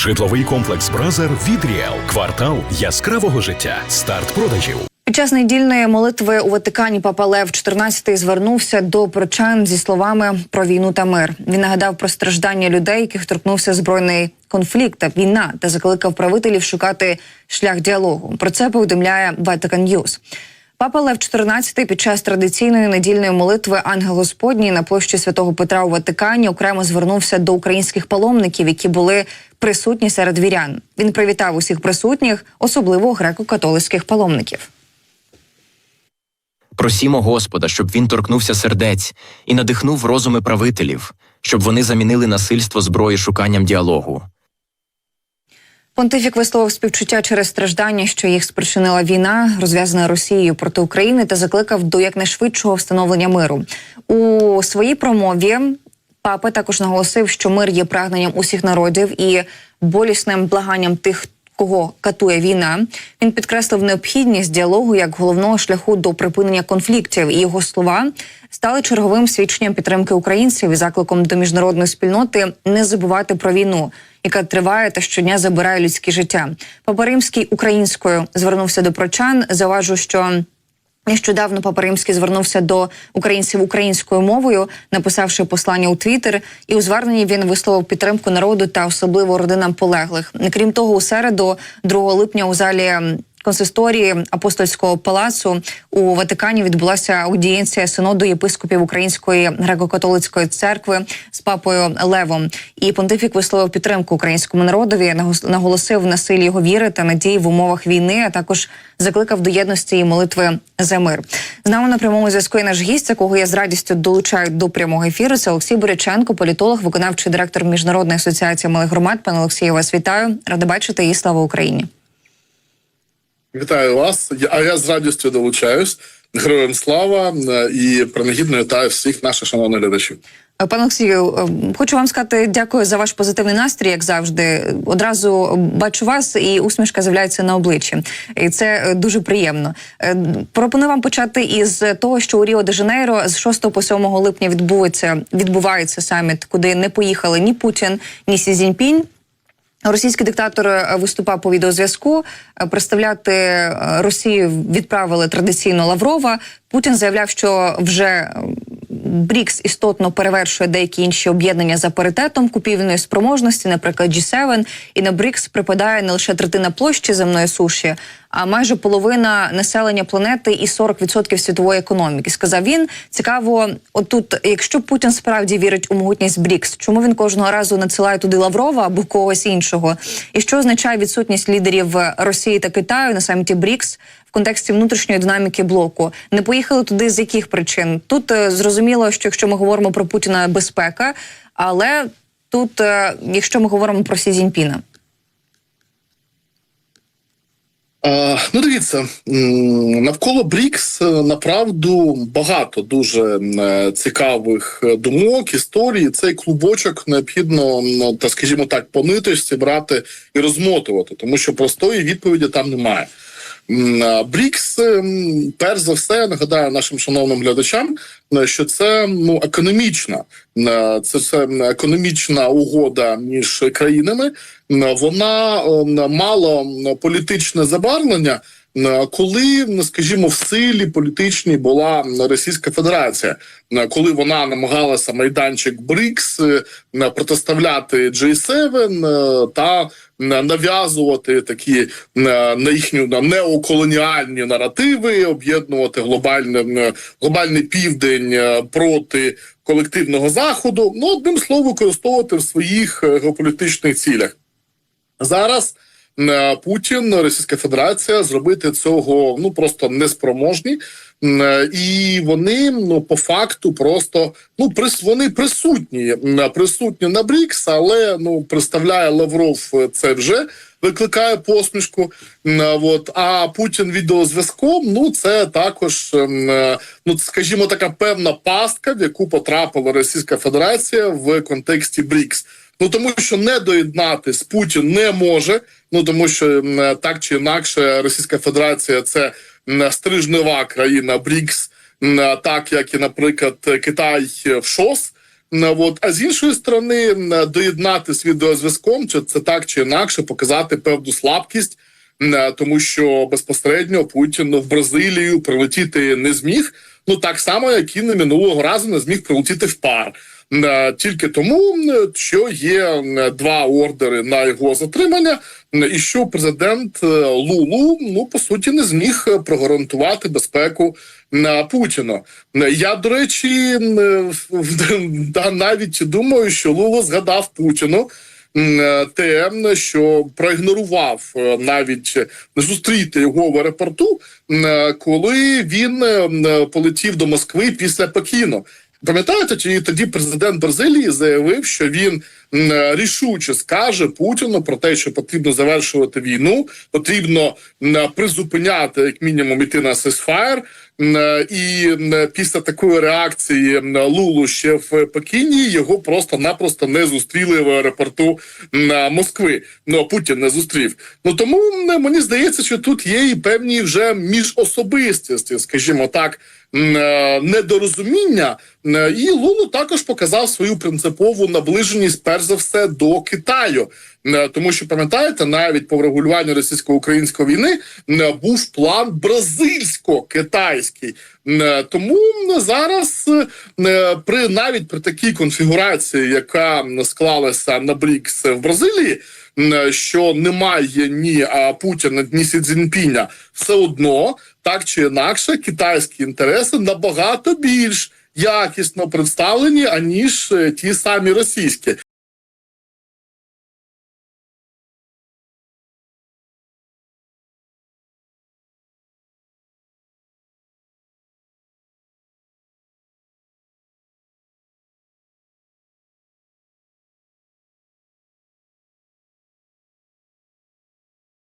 Житловий комплекс Бразер від Ріел. Квартал яскравого життя. Старт продажів. Під час недільної молитви у Ватикані Папа Лев XIV звернувся до прочан зі словами про війну та мир. Він нагадав про страждання людей, яких торкнувся збройний конфлікт та війна, та закликав правителів шукати шлях діалогу. Про це повідомляє Vatican News. Папа Лев XIV під час традиційної недільної молитви Ангел Господній на площі святого Петра у Ватикані окремо звернувся до українських паломників, які були присутні серед вірян. Він привітав усіх присутніх, особливо греко-католицьких паломників. Просімо Господа, щоб він торкнувся сердець і надихнув розуми правителів, щоб вони замінили насильство зброї шуканням діалогу. Понтифік висловив співчуття через страждання, що їх спричинила війна, розв'язана Росією проти України, та закликав до якнайшвидшого встановлення миру у своїй промові. Папа також наголосив, що мир є прагненням усіх народів і болісним благанням тих, кого катує війна. Він підкреслив необхідність діалогу як головного шляху до припинення конфліктів. І його слова стали черговим свідченням підтримки українців і закликом до міжнародної спільноти не забувати про війну, яка триває та щодня забирає людське життя. Папа Римський українською звернувся до прочан. Заважу, що. Нещодавно Папа Римський звернувся до українців українською мовою, написавши послання у Твіттер, і у зверненні він висловив підтримку народу та особливо родинам полеглих. Крім того, у середу, 2 липня, у залі консисторії апостольського палацу у Ватикані відбулася аудієнція синоду єпископів Української греко-католицької церкви з папою Левом. І понтифік висловив підтримку українському народові, наголосив на силі його віри та надії в умовах війни, а також закликав до єдності і молитви за мир. З нами на прямому зв'язку є наш гість, якого я з радістю долучаю до прямого ефіру. Це Олексій Боряченко, політолог, виконавчий директор міжнародної асоціації малих громад. Пане Олексію, вас вітаю. Рада бачити і слава Україні. Вітаю вас. А я з радістю долучаюсь. Героям слава і принагідно вітаю всіх наших шановних глядачів. Пане Олексію, хочу вам сказати дякую за ваш позитивний настрій, як завжди. Одразу бачу вас, і усмішка з'являється на обличчі, і це дуже приємно. Пропоную вам почати із того, що у Ріо де Жанейро з 6 по 7 липня відбувається відбувається саміт, куди не поїхали ні Путін, ні Сі Цзіньпінь. Російський диктатор е, виступав по відеозв'язку. Е, представляти е, Росію відправили традиційно Лаврова. Путін заявляв, що вже Брікс істотно перевершує деякі інші об'єднання за паритетом купівельної спроможності, наприклад, G7. І на Брікс припадає не лише третина площі земної суші, а майже половина населення планети і 40% світової економіки. Сказав він. Цікаво, отут, якщо Путін справді вірить у могутність Брікс, чому він кожного разу надсилає туди Лаврова або когось іншого? І що означає відсутність лідерів Росії та Китаю на саміті Брікс? В контексті внутрішньої динаміки блоку не поїхали туди з яких причин? Тут е, зрозуміло, що якщо ми говоримо про Путіна безпека, але тут, е, якщо ми говоримо про Сі Цзіньпіна. Ну, дивіться навколо Брікс е, направду багато дуже цікавих думок, історії. Цей клубочок необхідно та, скажімо так, по ниточці брати і розмотувати, тому що простої відповіді там немає. Брікс, перш за все, нагадаю нашим шановним глядачам, що це ну економічна, це, це економічна угода між країнами. Вона мала політичне забарвлення. Коли, скажімо, в силі політичній була Російська Федерація, коли вона намагалася майданчик БРИКС протиставляти G7 та нав'язувати такі на їхню на неоколоніальні наративи, об'єднувати глобальне глобальний південь проти колективного заходу. Ну одним словом, використовувати в своїх геополітичних цілях зараз. Путін, Російська Федерація зробити цього ну просто неспроможні, і вони ну по факту просто ну прис вони присутні присутні на Брікс, але ну представляє Лавров це вже викликає посмішку. От а Путін відеозв'язком. Ну це також ну скажімо, така певна пастка, в яку потрапила Російська Федерація в контексті Брікс. Ну тому що не доєднатись Путін не може. Ну тому що так чи інакше Російська Федерація це стрижнева країна Брікс, так як і, наприклад, Китай в ШОС. От, а з іншої сторони, доєднати з відеозв'язком, чи це так чи інакше, показати певну слабкість, тому що безпосередньо Путін в Бразилію прилетіти не зміг. Ну так само, як і не минулого разу не зміг прилетіти в пар. М, Тільки тому, що є два ордери на його затримання, і що президент е, Лулу ну по суті не зміг е, прогарантувати безпеку на Путіну. М, Я до речі, е, навіть думаю, що Лулу згадав Путіну. е, Те, що проігнорував е, навіть е, зустріти його в аеропорту, е, коли він е, е, полетів до Москви після Пекіну. Пам'ятаєте, чи тоді президент Бразилії заявив, що він е, рішуче скаже Путіну про те, що потрібно завершувати війну, потрібно м, призупиняти як мінімум іти на сесфаєр. І після такої реакції Лулу ще в Пекіні його просто-напросто не зустріли в аеропорту Москви. Ну Путін не зустрів. Ну тому мені здається, що тут є і певні вже міжособистості, скажімо так, е, недорозуміння. І Лулу також показав свою принципову наближеність, перш за все, до Китаю. М, Тому що пам'ятаєте, навіть по врегулюванню російсько-української війни м, був план бразильсько-китайський. М, Тому зараз е, при навіть при такій конфігурації, яка склалася на Брікс в Бразилії, що немає ні Путіна, ні Сі Цзіньпіня, все одно так чи інакше китайські інтереси набагато більш якісно представлені аніж е, ті самі російські.